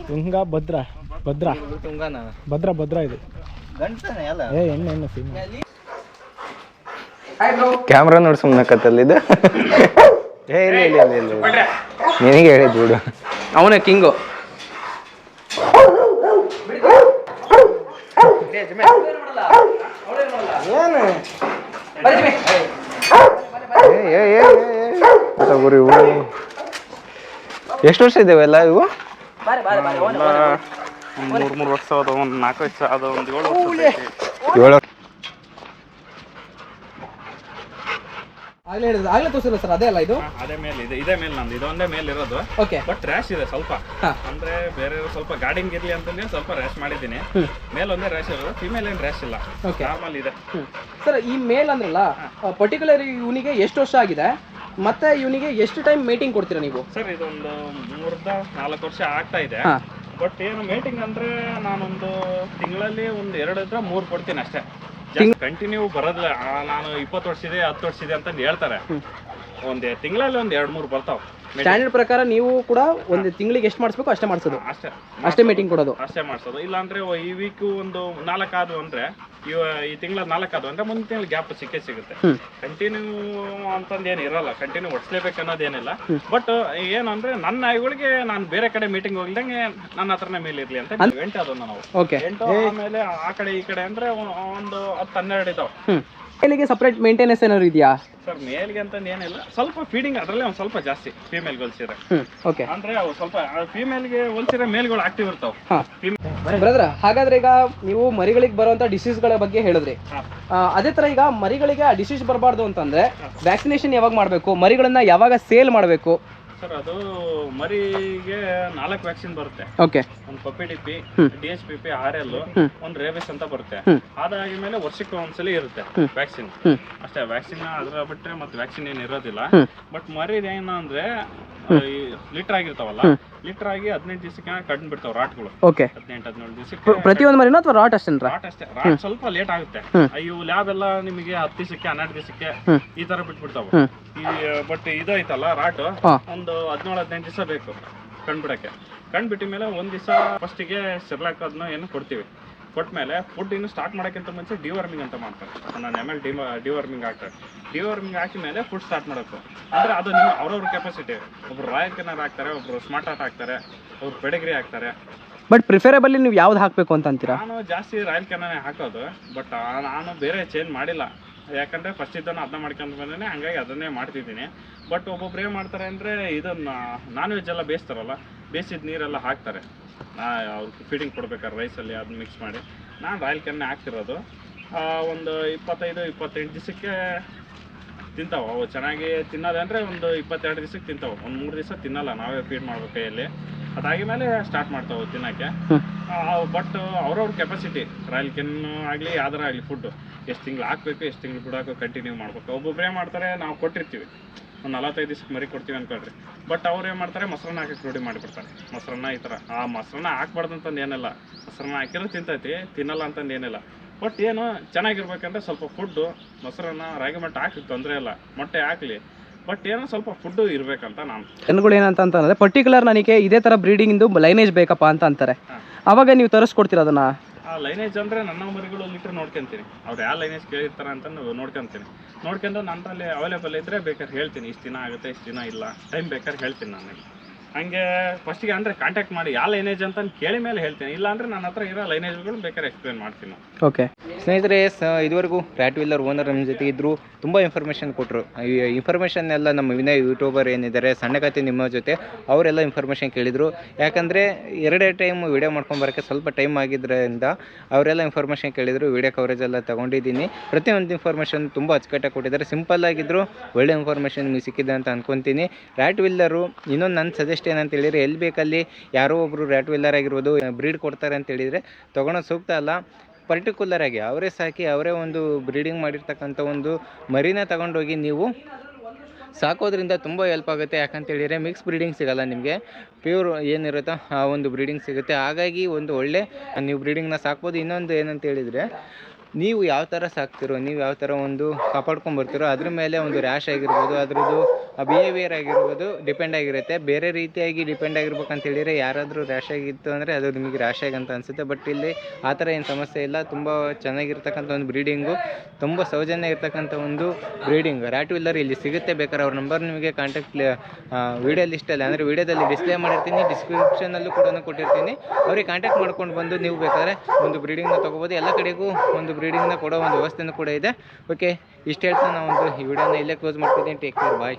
Speaker 4: ತುಂಗ ಭದ್ರ ಭದ್ರ.
Speaker 1: ತುಂಗನ
Speaker 4: ಭದ್ರ ಭದ್ರ ಇದು. ಏ ಎಣ್ಣೆ ಎಣ್ಣೆ ಸಿಮ್
Speaker 1: ಕ್ಯಾಮ್ರಾ ನೋಡಿ ಸುಮ್ಮನೆ ಕತ್ತಲ್ಲಿದ್ದು ಏ ಇಲ್ಲ ಇಲ್ಲ ಇಲ್ಲ ಇಲ್ಲ. ಇಲ್ಲ. ನಿನಗೆ ಹೇಳಿದ್ ಬಿಡು.
Speaker 3: ಅವನೇ ಕಿಂಗು.
Speaker 1: ಏನು ಏ ಏ ಏ ತಗೋರಿ ಇವು ಎಷ್ಟು ವರ್ಷ ಇದಾವೆಲ್ಲ ಇವು
Speaker 2: ಒಂದು ಮೂರು ಮೂರು ವರ್ಷ ಅದು ಒಂದು ನಾಲ್ಕು ವರ್ಷ ಅದು ಒಂದು ಏಳು ವರ್ಷ ಐತಿ.
Speaker 1: ಏಳು
Speaker 3: ಆಗ್ಲೇ ಹೇಳಿದ್ರು. ಆಗ್ಲೇ ತೋರಿಸಿಲ್ಲ ಸರ್? ಅದೇ ಅಲ್ಲ ಇದು?
Speaker 2: ಅದೇ ಮೇಲೆ ಇದೆ. ಇದೇ ಮೇಲೆ ನಂದು. ಇದೊಂದೇ ಮೇಲೆ ಇರೋದು.
Speaker 3: ಓಕೆ.
Speaker 2: ಬಟ್ ರ್ಯಾಶ್ ಇದೆ ಸ್ವಲ್ಪ. ಅಂದ್ರೆ ಬೇರೆ ಸ್ವಲ್ಪ ಗಾರ್ಡಿಂಗ್ ಇರ್ಲಿ ಅಂತಂದ್ರೆ ಸ್ವಲ್ಪ ರ್ಯಾಶ್ ಮಾಡಿದ್ದೀನಿ.
Speaker 3: ಮೇಲ್
Speaker 2: ಒಂದೇ ರ್ಯಾಶ್ ಇರೋದು. ಫಿಮೇಲ್ ಏನ್ ರ್ಯಾಶ್ ಇಲ್ಲ. ನಾರ್ಮಲ್ ಇದೆ.
Speaker 3: ಸರ್ ಈ ಮೇಲ್ ಅಂದ್ರಲ್ಲ ಪರ್ಟಿಕ್ಯುಲರ್ ಇವನಿಗೆ ಎಷ್ಟು ವರ್ಷ ಆಗಿದೆ? ಮತ್ತೆ ಇವನಿಗೆ ಎಷ್ಟು ಟೈಮ್ ಮೀಟಿಂಗ್ ಕೊಡ್ತೀರಾ ನೀವು?
Speaker 2: ಸರ್ ಇದೊಂದು ಮೂರ್ದ ನಾಲ್ಕು ವರ್ಷ ಆಗ್ತಾ ಇದೆ. ಬಟ್ ಏನು ಮೀಟಿಂಗ್ ಅಂದ್ರೆ ನಾನೊಂದು ತಿಂಗಳಲ್ಲಿ ಒಂದು ಎರಡು ಮೂರು ಕೊಡ್ತೀನಿ ಅಷ್ಟೇ. ಕಂಟಿನ್ಯೂ ಬರೋದಿಲ್ಲ. ನಾನು ಇಪ್ಪತ್ತು ವರ್ಷ ಇದೆ ಹತ್ತು ವರ್ಷ ಇದೆ ಅಂತ ಹೇಳ್ತಾರೆ.
Speaker 3: ಒಂದ್
Speaker 2: ಒಂದು ತಿಂಗಳಲ್ಲಿ ಒಂದು ಎರಡು ಮೂರು ಬರ್ತಾವ.
Speaker 3: ಸ್ಟ್ಯಾಂಡರ್ಡ್ ಪ್ರಕಾರ ನೀವು ಕೂಡ ಒಂದು ತಿಂಗಳಿಗೆ ಎಷ್ಟು ಮಾಡಿಸ್ಬೇಕು ಅಷ್ಟೇ ಮಾಡಿಸೋದು.
Speaker 2: ಅಷ್ಟೇ.
Speaker 3: ಅಷ್ಟೇ ಮೀಟಿಂಗ್ ಕೊಡೋದು.
Speaker 2: ಅಷ್ಟೇ ಮಾಡಿಸೋದು. ಇಲ್ಲಾಂದ್ರೆ ಅಂದ್ರೆ ಈ ವೀಕ್ ಒಂದು ನಾಲ್ಕಾದ್ರು ಅಂದ್ರೆ ಈ ತಿಂಗಳ ನಾಲ್ಕಾದ್ರು ಅಂದ್ರೆ ಮುಂದಿನ ತಿಂಗಳ ಗ್ಯಾಪ್ ಸಿಕ್ಕೇ ಸಿಗುತ್ತೆ. ಕಂಟಿನ್ಯೂ ಅಂತಂದು ಏನು ಇರಲ್ಲ. ಕಂಟಿನ್ಯೂ ಹೊಡ್ಸ್ಲೇಬೇಕು ಅನ್ನೋದೇನಿಲ್ಲ. ಬಟ್ ಏನಂದ್ರೆ ನನ್ನ ನಾಯಿಗಳಿಗೆ ನಾನು ಬೇರೆ ಕಡೆ ಮೀಟಿಂಗ್ ಹೋಗ್ದಂಗೆ ನನ್ನ ಹತ್ರನೇ ಮೇಲೆ ಇರ್ಲಿ ಅಂತ ಎಂಟು ಅದನ್ನ ನಾವು.
Speaker 3: ಓಕೆ
Speaker 2: ಎಂಟು ಆಮೇಲೆ ಆ ಕಡೆ ಈ ಕಡೆ ಅಂದ್ರೆ ಒಂದು ಹತ್ತು ಹನ್ನೆರಡು ಇದಾವೆ.
Speaker 3: ಮೇಲ್ಗೆ ಮೇಲಿಗೆ ಸಪ್ರೇಟ್ ಮೇಂಟೆನೆನ್ಸ್ ಏನಾದ್ರು ಇದೆಯಾ?
Speaker 2: ಸರ್ ಮೇಲ್ಗೆ ಅಂತ ಏನಿಲ್ಲ. ಸ್ವಲ್ಪ ಫೀಡಿಂಗ್ ಅದರಲ್ಲೇ ಒಂದು ಸ್ವಲ್ಪ ಜಾಸ್ತಿ. ಫೀಮೇಲ್ ಹೋಲ್ಸಿದ್ರೆ
Speaker 3: ಓಕೆ
Speaker 2: ಅಂದ್ರೆ ಅವು ಸ್ವಲ್ಪ ಫೀಮೇಲ್ಗೆ ಹೋಲ್ಸಿದ್ರೆ ಮೇಲ್ಗಳು ಆಕ್ಟಿವ್ ಇರ್ತಾವೆ.
Speaker 3: ಹಾಂ. ಬ್ರದರ್ ಹಾಗಾದ್ರೆ ಈಗ ನೀವು ಮರಿಗಳಿಗೆ ಬರುವಂತ ಡಿಸೀಸ್ಗಳ ಬಗ್ಗೆ ಹೇಳಿದ್ರಿ. ಆ, ಅದೇ ತರ ಈಗ ಮರಿಗಳಿಗೆ ಆ ಡಿಸೀಸ್ ಬರಬಾರ್ದು ಅಂತಂದ್ರೆ ವ್ಯಾಕ್ಸಿನೇಷನ್ ಯಾವಾಗ ಮಾಡಬೇಕು ಮರಿಗಳನ್ನ ಯಾವಾಗ ಸೇಲ್ ಮಾಡಬೇಕು
Speaker 2: ಸರ್ ಅದು ಮರಿಗೆ ನಾಲ್ಕು ವ್ಯಾಕ್ಸಿನ್ ಬರುತ್ತೆ.
Speaker 3: ಓಕೆ
Speaker 2: ಒಂದು puppy
Speaker 3: D
Speaker 2: P D H P P R
Speaker 3: L.
Speaker 2: ಒಂದು ರೇಬಿಸ್ ಅಂತ ಬರುತ್ತೆ.
Speaker 3: ಅದಾದ
Speaker 2: ಮೇಲೆ ವರ್ಷಕ್ಕೆ ಒಂದ್ಸಲಿ ಇರುತ್ತೆ ವ್ಯಾಕ್ಸಿನ್ ಅಷ್ಟೇ ವ್ಯಾಕ್ಸಿನ್ ಅದ್ರ ಬಿಟ್ರೆ ಮತ್ತೆ ವ್ಯಾಕ್ಸಿನ್ ಏನು ಇರೋದಿಲ್ಲ. ಬಟ್ ಮರಿ ಏನಂದ್ರೆ ಅಂದ್ರೆ ಲೀಟರ್ ಆಗಿರ್ತಾವಲ್ಲ ಲೀಟರ್ ಆಗಿ ಹದಿನೆಂಟು ದಿವಸಕ್ಕೆ ಕಣ್ಣು ಬಿಡ್ತಾವ ರಾಟ್ಗಳು.
Speaker 3: ಓಕೆ.
Speaker 2: ಹದಿನೆಂಟು ಹದಿನೇಳು ದಿವಸಕ್ಕೆ
Speaker 3: ಪ್ರತಿಯೊಂದು ಮರಿನೂ ಅಥವಾ ರಾಟ್ ಅಷ್ಟೇ
Speaker 2: ರಾಟ್ ಅಷ್ಟೇ. ರಾಟ್ ಸ್ವಲ್ಪ ಲೇಟ್ ಆಗುತ್ತೆ. ಅಯ್ಯೋ ಲ್ಯಾಬ್ ಎಲ್ಲ ನಿಮಗೆ ಹತ್ತು ದಿವಸಕ್ಕೆ ಹನ್ನೆರಡು ದಿವಸಕ್ಕೆ ಈ ತರ ಬಿಟ್ಬಿಡ್ತಾವ. ಈ ಬಟ್ ಇದು ಐತಲ್ಲ ರಾಟ್. ಒಂದು ಹದಿನೇಳು ಹದಿನೆಂಟು ದಿವಸ ಬೇಕು ಕಣ್ಬಿಡಕ್ಕೆ. ಕಣ್ಬಿಟ್ಟ ಮೇಲೆ ಒಂದ್ ದಿವಸ ಫಸ್ಟಿಗೆ ಸೆರ್ಲಾಕ್ ಅದನ್ನ ಏನು ಕೊಡ್ತೀವಿ. ಕೊಟ್ಮೇಲೆ ಫುಡ್ ಇನ್ನು ಸ್ಟಾರ್ಟ್ ಮಾಡೋಕ್ಕಿಂತ ಮುಂಚೆ ಡಿವರ್ಮಿಂಗ್ ಅಂತ ಮಾಡ್ತಾರೆ. ನನ್ನ ಎಂ ಡಿ ಡಿವರ್ಮಿಂಗ್ ಹಾಕ್ತಾರೆ ಡಿವರ್ಮಿಂಗ್ ಹಾಕಿದ ಮೇಲೆ ಫುಡ್ ಸ್ಟಾರ್ಟ್ ಮಾಡಬೇಕು ಅಂದರೆ ಅದು ನಿಮ್ಮ ಅವ್ರವ್ರ ಕೆಪಾಸಿಟಿ ಒಬ್ರು ರಾಯಲ್ ಕೆನರ್ ಹಾಕ್ತಾರೆ ಒಬ್ರು ಸ್ಮಾರ್ಟ್ ಆರ್ಟ್ ಹಾಕ್ತಾರೆ ಒಬ್ರು ಪೆಡಗ್ರಿ ಹಾಕ್ತಾರೆ
Speaker 3: ಬಟ್ ಪ್ರಿಫರೇಬಲಿ ನೀವು ಯಾವ್ದು ಹಾಕಬೇಕು ಅಂತ ಅಂತೀರಾ?
Speaker 2: ನಾನು ಜಾಸ್ತಿ ರಾಯಲ್ ಕೆನರೇ ಹಾಕೋದು ಬಟ್ ನಾನು ಬೇರೆ ಚೇಂಜ್ ಮಾಡಿಲ್ಲ. ಯಾಕಂದ್ರೆ ಫಸ್ಟ್ ಇದನ್ನು ಅದನ್ನ ಮಾಡ್ಕೊಂಡು ಬಂದೇನೆ ಹಂಗಾಗಿ ಅದನ್ನೇ ಮಾಡ್ತಿದ್ದೀನಿ. ಬಟ್ ಒಬ್ಬೊಬ್ರು ಏನು ಮಾಡ್ತಾರೆ ಅಂದರೆ ಇದನ್ನ ನಾನ್ ವೆಜ್ ಎಲ್ಲ ಬೇಯಿಸ್ತಾರಲ್ಲ ಬೇಯಿಸಿದ ನೀರೆಲ್ಲ ಹಾಕ್ತಾರೆ. ನಾ ಅವ್ರಿಗೆ ಫೀಡಿಂಗ್ ಕೊಡ್ಬೇಕಾದ್ರೆ ರೈಸಲ್ಲಿ ಅದನ್ನ ಮಿಕ್ಸ್ ಮಾಡಿ. ನಾನು ರಾಯಲ್ ಕ್ಯಾನ್ನೇ ಹಾಕ್ತಿರೋದು. ಆ, ಒಂದು ಇಪ್ಪತ್ತೈದು ಇಪ್ಪತ್ತೆಂಟು ದಿವಸಕ್ಕೆ ತಿಂತಾವ. ಅವು ಚೆನ್ನಾಗಿ ತಿನ್ನೋದಂದ್ರೆ ಒಂದು ಇಪ್ಪತ್ತೆರಡು ದಿವಸಕ್ಕೆ ತಿಂತಾವೆ. ಒಂದು ಮೂರು ದಿವಸ ತಿನ್ನಲ್ಲ ನಾವೇ ಫೀಡ್ ಮಾಡ್ಬೇಕು ಕೈಯಲ್ಲಿ. ಮೇಲೆ ಸ್ಟಾರ್ಟ್ ಮಾಡ್ತಾವೆ ತಿನ್ನೋಕ್ಕೆ. ಬಟ್ ಅವ್ರವ್ರ ಕೆಪಾಸಿಟಿ ರಾಯಲ್ ಕೆನ್ನು ಆಗಲಿ ಯಾವ್ದಾರ ಆಗಲಿ ಫುಡ್ಡು ಎಷ್ಟು ತಿಂಗಳು ಹಾಕ್ಬೇಕು ಎಷ್ಟು ತಿಂಗಳು ಬಿಡೋಕೆ ಕಂಟಿನ್ಯೂ ಮಾಡ್ಬೇಕು. ಒಬ್ಬೊಬ್ಬರೇ ಮಾಡ್ತಾರೆ ನಾವು ಕೊಟ್ಟಿರ್ತೀವಿ. ಒಂದು ನಲವತ್ತೈದು ದಿವ್ಸಕ್ಕೆ ಮರಿ ಕೊಡ್ತೀವಿ ಅನ್ಕೊಳ್ರಿ ಬಟ್ ಅವ್ರು ಏನು ಮಾಡ್ತಾರೆ ಮೊಸರನ್ನ ಹಾಕಿ ರೂಢಿ ಮಾಡಿಬಿಡ್ತಾರೆ. ಮೊಸರನ್ನ ಈ ಥರ ಆ ಮೊಸರನ್ನ ಹಾಕ್ಬಾರ್ದು ಅಂತಂದು ಏನಿಲ್ಲ. ಮೊಸರನ್ನ ಹಾಕಿದ್ರೆ ತಿಂತೈತಿ ತಿನ್ನಲ್ಲ ಅಂತಂದು ಏನಿಲ್ಲ. ಬಟ್ ಏನು ಚೆನ್ನಾಗಿರ್ಬೇಕಂದ್ರೆ ಸ್ವಲ್ಪ ಫುಡ್ಡು ಮೊಸರನ್ನ ರಾಗಿ ಮಟ್ಟ ಹಾಕಿ ತೊಂದರೆ ಇಲ್ಲ. ಮೊಟ್ಟೆ ಹಾಕಲಿ. ಬಟ್ ಏನೋ ಸ್ವಲ್ಪ ಫುಡ್ಡು ಇರಬೇಕಂತ ನಾನು.
Speaker 3: ಜನಗಳು ಏನಂತ ಅಂತಂದ್ರೆ ಪರ್ಟಿಕ್ಯುಲರ್ ನನಗೆ ಇದೇ ಥರ ಬ್ರೀಡಿಂಗಿಂದು ಲೈನೇಜ್ ಬೇಕಪ್ಪ ಅಂತ ಅಂತಾರೆ. ಅವಾಗ ನೀವು ತರಿಸ್ಕೊಡ್ತೀರ ಅದನ್ನ?
Speaker 2: ಆ ಲೈನೇಜ್ ಅಂದರೆ ನನ್ನ ಮರಿಗಳು ಲೀಟರ್ ನೋಡ್ಕೊಂತೀನಿ. ಅವ್ರು ಯಾವ ಲೈನೇಜ್ ಕೇಳಿರ್ತಾರೆ ಅಂತ ನೋಡ್ಕೊಂತೀನಿ. ನೋಡ್ಕೊಂಡು ನನ್ನಲ್ಲಿ ಅವೈಲೇಬಲ್ ಇದ್ದರೆ ಬೇಕಾದ್ರೆ ಹೇಳ್ತೀನಿ, ಇಷ್ಟು ದಿನ ಆಗುತ್ತೆ, ಇಷ್ಟು ದಿನ ಇಲ್ಲ. ಟೈಮ್ ಬೇಕಾದ್ರೆ ಹೇಳ್ತೀನಿ ನಾನು ಹಂಗೆ ಫಸ್ಟಿಗೆ ಅಂದರೆ ಕಾಂಟ್ಯಾಕ್ಟ್ ಮಾಡಿ ಯಾವ ಲೈನೇಜ್ ಅಂತ ಕೇಳಿ ಮೇಲೆ ಹೇಳ್ತೀನಿ. ಇಲ್ಲ ಅಂದರೆ ನನ್ನ ಹತ್ರ ಇರೋ ಲೈನೇಜ್ಗಳು ಬೇಕಾದ್ರೆ ಎಕ್ಸ್ಪ್ಲೇನ್ ಮಾಡ್ತೀನಿ
Speaker 3: ಓಕೆ
Speaker 1: ಸ್ನೇಹಿತರೆ, ಸ, ಇದುವರೆಗೂ ರ್ಯಾಟ್ ವೀಲರ್ ಓನರ್ ನಮ್ಮ ಜೊತೆ ಇದ್ದರು ತುಂಬ ಇನ್ಫಾರ್ಮೇಷನ್ ಕೊಟ್ಟರು ಈ ಇನ್ಫಾರ್ಮೇಷನ್ ಎಲ್ಲ ನಮ್ಮ ವಿನಯ್ ಯೂಟ್ಯೂಬರ್ ಏನಿದ್ದಾರೆ ಸಣ್ಣ ನಿಮ್ಮ ಜೊತೆ, ಅವರೆಲ್ಲ ಇನ್ಫಾರ್ಮೇಷನ್ ಕೇಳಿದರು. ಯಾಕಂದರೆ ಎರಡೇ ಟೈಮ್ ವಿಡಿಯೋ ಮಾಡ್ಕೊಂಬರೋಕ್ಕೆ ಸ್ವಲ್ಪ ಟೈಮ್ ಆಗಿದ್ದರಿಂದ ಅವರೆಲ್ಲ ಇನ್ಫಾರ್ಮೇಷನ್ ಕೇಳಿದರು. ವಿಡಿಯೋ ಕವರೇಜ್ ಎಲ್ಲ ತೊಗೊಂಡಿದ್ದೀನಿ. ಪ್ರತಿಯೊಂದು ಇನ್ಫಾರ್ಮೇಷನ್ ತುಂಬ ಅಚ್ಚುಕಟ್ಟಾಗಿ ಕೊಟ್ಟಿದ್ದಾರೆ. ಸಿಂಪಲ್ ಆಗಿದ್ರು ಒಳ್ಳೆ ಇನ್ಫಾರ್ಮೇಷನ್ ಸಿಕ್ಕಿದೆ ಅಂತ ಅನ್ಕೊತೀನಿ. ರ್ಯಾಟ್ ವಿಲ್ಲರು ಇನ್ನೊಂದು ನನ್ನ ಸಜೆಸ್ಟ್ ಏನಂತ ಹೇಳಿದರೆ ಎಲ್ಲಿ ಬೇಕಲ್ಲಿ ಯಾರೋ ಒಬ್ಬರು ರ್ಯಾಟ್ ವಿಲ್ಲರ್ ಆಗಿರ್ಬೋದು ಬ್ರೀಡ್ ಕೊಡ್ತಾರೆ ಅಂತ ಹೇಳಿದರೆ ತೊಗೊಳೋದು ಸೂಕ್ತ ಅಲ್ಲ. ಪರ್ಟಿಕ್ಯುಲರ್ ಆಗಿ ಅವರೇ ಸಾಕಿ, ಅವರೇ ಒಂದು ಬ್ರೀಡಿಂಗ್ ಮಾಡಿರ್ತಕ್ಕಂಥ ಒಂದು ಮರಿನ ತಗೊಂಡೋಗಿ ನೀವು ಸಾಕೋದ್ರಿಂದ ತುಂಬ ಹೆಲ್ಪ್ ಆಗುತ್ತೆ. ಯಾಕಂತ ಹೇಳಿದರೆ ಮಿಕ್ಸ್ ಬ್ರೀಡಿಂಗ್ ಸಿಗಲ್ಲ ನಿಮಗೆ. ಪ್ಯೂರ್ ಏನಿರುತ್ತೋ ಆ ಒಂದು ಬ್ರೀಡಿಂಗ್ ಸಿಗುತ್ತೆ. ಹಾಗಾಗಿ ಒಂದು ಒಳ್ಳೆ, ನೀವು ಬ್ರೀಡಿಂಗ್ನ ಸಾಕ್ಬೋದು. ಇನ್ನೊಂದು ಏನಂತ ಹೇಳಿದರೆ ನೀವು ಯಾವ ಥರ ಸಾಕ್ತಿರೋ, ನೀವು ಯಾವ ಥರ ಒಂದು ಕಾಪಾಡ್ಕೊಂಡು ಬರ್ತೀರೋ, ಅದ್ರ ಮೇಲೆ ಒಂದು ರ್ಯಾಶ್ ಆಗಿರ್ಬೋದು, ಅದ್ರದ್ದು ಬಿಹೇವಿಯರ್ ಆಗಿರ್ಬೋದು ಡಿಪೆಂಡ್ ಆಗಿರುತ್ತೆ. ಬೇರೆ ರೀತಿಯಾಗಿ ಡಿಪೆಂಡ್ ಆಗಿರ್ಬೇಕಂತ ಹೇಳಿದರೆ ಯಾರಾದರೂ ರ್ಯಾಶ್ ಆಗಿತ್ತು ಅಂದರೆ ಅದು ನಿಮಗೆ ರ್ಯಾಶ್ ಆಗಂತ ಅನಿಸುತ್ತೆ. ಬಟ್ ಇಲ್ಲಿ ಆ ಥರ ಏನು ಸಮಸ್ಯೆ ಇಲ್ಲ. ತುಂಬ ಚೆನ್ನಾಗಿರ್ತಕ್ಕಂಥ ಒಂದು ಬ್ರೀಡಿಂಗು ತುಂಬ ಸೌಜನ್ಯ ಇರ್ತಕ್ಕಂಥ ಒಂದು ಬ್ರೀಡಿಂಗ್ ರ್ಯಾಟ್ ವಿಲ್ಲರ್ ಇಲ್ಲಿ ಸಿಗುತ್ತೆ ಬೇಕಾದ್ರೆ ಅವ್ರ ನಂಬರ್ ನಿಮಗೆ ಕಾಂಟ್ಯಾಕ್ಟ್ ವೀಡಿಯೋ ಲಿಸ್ಟಲ್ಲಿ ಅಂದರೆ ವೀಡಿಯೋದಲ್ಲಿ ಡಿಸ್ಪ್ಲೇ ಮಾಡಿರ್ತೀನಿ ಡಿಸ್ಕ್ರಿಪ್ಷನಲ್ಲೂ ಕೂಡ ಕೊಟ್ಟಿರ್ತೀನಿ. ಅವ್ರಿಗೆ ಕಾಂಟ್ಯಾಕ್ಟ್ ಮಾಡ್ಕೊಂಡು ಬಂದು ನೀವು ಬೇಕಾದ್ರೆ ಒಂದು ಬ್ರೀಡಿಂಗ್ನ ತೊಗೋಬೋದು. ಎಲ್ಲ ಕಡೆಗೂ ಒಂದು ಬ್ರೀಡಿಂಗ್ನ ಕೊಡೋ ಒಂದು ವ್ಯವಸ್ಥೆನೂ ಕೂಡ ಇದೆ. ಓಕೆ ಇಷ್ಟು ಹೇಳ್ತಾ ನಾವು ಒಂದು ಈ ವಿಡಿಯೋನ ಇಲ್ಲೇ ಕ್ಲೋಸ್ ಮಾಡ್ತಿದ್ದೀನಿ. Take care bye